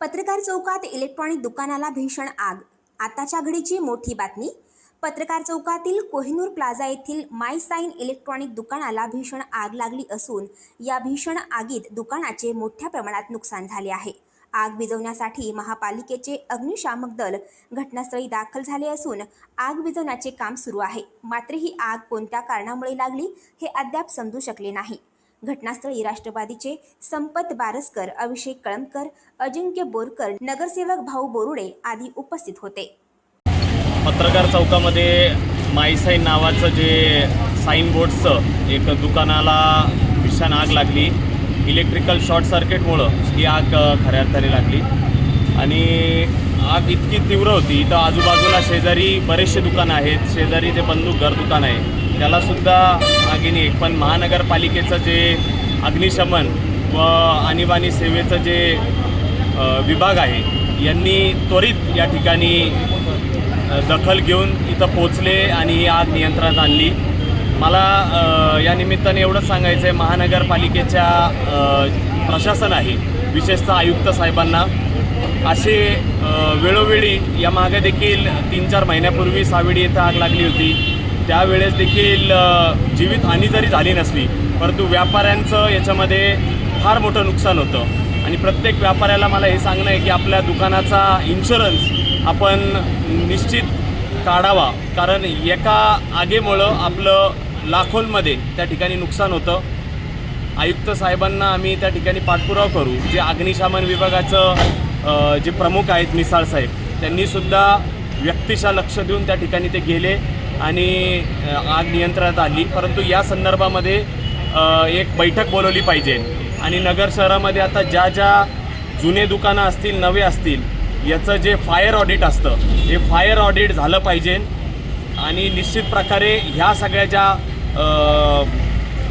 पत्रकार चौकात इलेक्ट्रॉनिक दुकानाला भीषण आग. आताच्या घडीची मोठी बातमी. पत्रकार चौकातील कोहिनूर प्लाझा येथील माय साईन इलेक्ट्रॉनिक दुकानाला भीषण आग लागली असून या भीषण आगीत दुकानाचे मोठ्या प्रमाणात नुकसान झाले आहे. आग विझवण्यासाठी महापालिकेचे अग्निशामक दल घटनास्थळी दाखल झाले असून आग विझवण्याचे काम सुरू आहे. मात्र ही आग कोणत्या कारणामुळे लागली हे अद्याप समजू शकले नाही. घटनास्थळी राष्ट्रवादीचे संपत बारसकर अभिषेक कळमकर अजिंक्य बोरकर नगरसेवक भाऊ बोरुडे आदी उपस्थित होते. पत्रकार चौकामध्ये माईसाई नावाचं जे साईन बोर्डचं एक दुकानाला भीषण आग लागली. इलेक्ट्रिकल शॉर्ट सर्किटमुळं ही आग खऱ्या अर्थाने लागली. आणि आग इतकी तीव्र होती. इथं आजूबाजूला शेजारी बरेचसे दुकानं आहेत. शेजारी ते बंदूक घर दुकान आहे. त्यालासुद्धा आगीने एक. पण महानगरपालिकेचं जे अग्निशमन व आणीबाणी सेवेचं जे विभाग आहे यांनी त्वरित या ठिकाणी दखल घेऊन इथं पोचले आणि ही आग नियंत्रणात आणली. मला या निमित्ताने एवढंच सांगायचं आहे महानगरपालिकेच्या प्रशासन आहे विशेषतः आयुक्त साहेबांना. असे वेळोवेळी या मागे देखील तीन चार महिन्यापूर्वी सावेडी येथे आग लागली होती. त्यावेळेस देखील जीवितहानी जरी झाली नसली परंतु व्यापाऱ्यांचं याच्यामध्ये फार मोठं नुकसान होतं. आणि प्रत्येक व्यापाऱ्याला मला हे सांगणं आहे की आपल्या दुकानाचा इन्शुरन्स आपण निश्चित काढावा. कारण एका आगेमुळं आपलं लाखोंमध्ये त्या ठिकाणी नुकसान होतं. आयुक्त साहेबांना आम्ही त्या ठिकाणी पाठपुरावा करू. जे अग्निशमन विभागाचं जे प्रमुख आहेत मिसाळ साहेब त्यांनीसुद्धा व्यक्तिशा लक्ष देऊन त्या ठिकाणी ते गेले आणि आग नियंत्रणात आली परंतु या संदर्भामध्ये एक बैठक बोलवली पाहिजे. आणि नगर शहरामध्ये आता ज्या ज्या जुने दुकानं असतील नवे असतील याचं जे फायर ऑडिट असतं हे फायर ऑडिट झालं पाहिजे. आणि निश्चित प्रकारे ह्या सगळ्या ज्या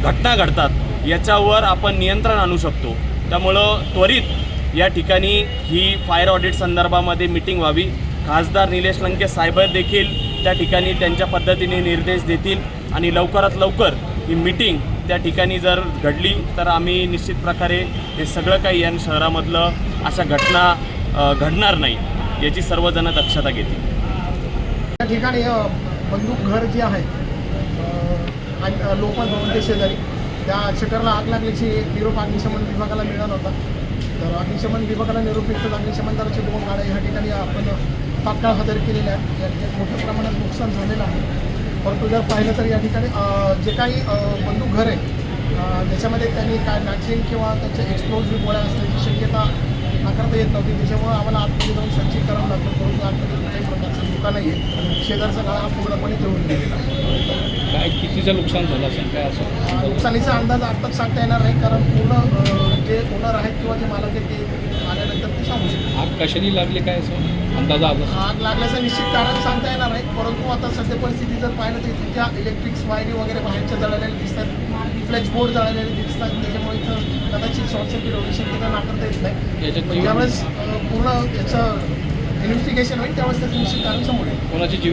घटना घडतात याच्यावर आपण नियंत्रण आणू शकतो. त्यामुळं त्वरित या ठिकाणी ही फायर ऑडिट संदर्भामध्ये मिटिंग व्हावी. खासदार निलेश लंके साहेब देखील त्या ठिकाणी त्यांच्या पद्धतीने निर्देश देतील आणि लवकरात लवकर ही मिटिंग त्या ठिकाणी जर घडली तर आम्ही निश्चित प्रकारे हे सगळं काही या शहरामधलं अशा घटना घडणार नाही याची सर्वजण दक्षता घेतील. त्या ठिकाणी बंदूक घर जे आहे लोकल भवनच्या शेजारी त्या शटरला आग लागल्याची निरोप अग्निशमन विभागाला मिळाला होता. तर अग्निशमन विभागाला निरूपित अग्निशमन दलाचे दोन गाड्या ह्या ठिकाणी आपण तात्काळ हजर केलेल्या आहेत. या ठिकाणी मोठ्या प्रमाणात नुकसान झालेलं आहे. परंतु जर पाहिलं तर या ठिकाणी जे काही बंदूक घर आहे ज्याच्यामध्ये त्याच्यामध्ये त्यांनी काय मॅक्झिन किंवा त्यांच्या एक्सप्लोजिव्ह गोळ्या असण्याची शक्यता नाकारता येत नव्हती. त्याच्यामुळे आम्हाला आतमध्ये जाऊन सर्चिंग करावं लागतं परंतु आतमध्ये कुठल्याही प्रकारचं धोका नाही आहे शेजारचा गाळा हा पूर्णपणे जळून गेलेला. काय कितीचं नुकसान झालं असेल काय असं? नुकसानीचा अंदाज आत्ताच सांगता येणार नाही कारण पूर्ण जे ओनर आहेत किंवा जे मालक आहेत ते आल्यानंतर ते सांगू शकतात आग कशाने लागली काय असं? अंदाजा आला आग लागल्याचं निश्चित कारण सांगता येणार नाही परंतु आता सध्या परिस्थिती जर पाहिलं तर इथे ज्या इलेक्ट्रिक्स वायरी वगैरे बाहेरच्या जळालेल्या दिसतात फ्लेक्स बोर्ड जळालेले दिसतात त्याच्यामुळे इथं कदाचित शॉर्ट सर्किट होण्याची शक्यता नाकारता येत नाही. अ, पूर्ण याचं इन्व्हेस्टिगेशन होईल त्यावेळेस त्याचं निश्चित कारण समोर येईल. कोणाची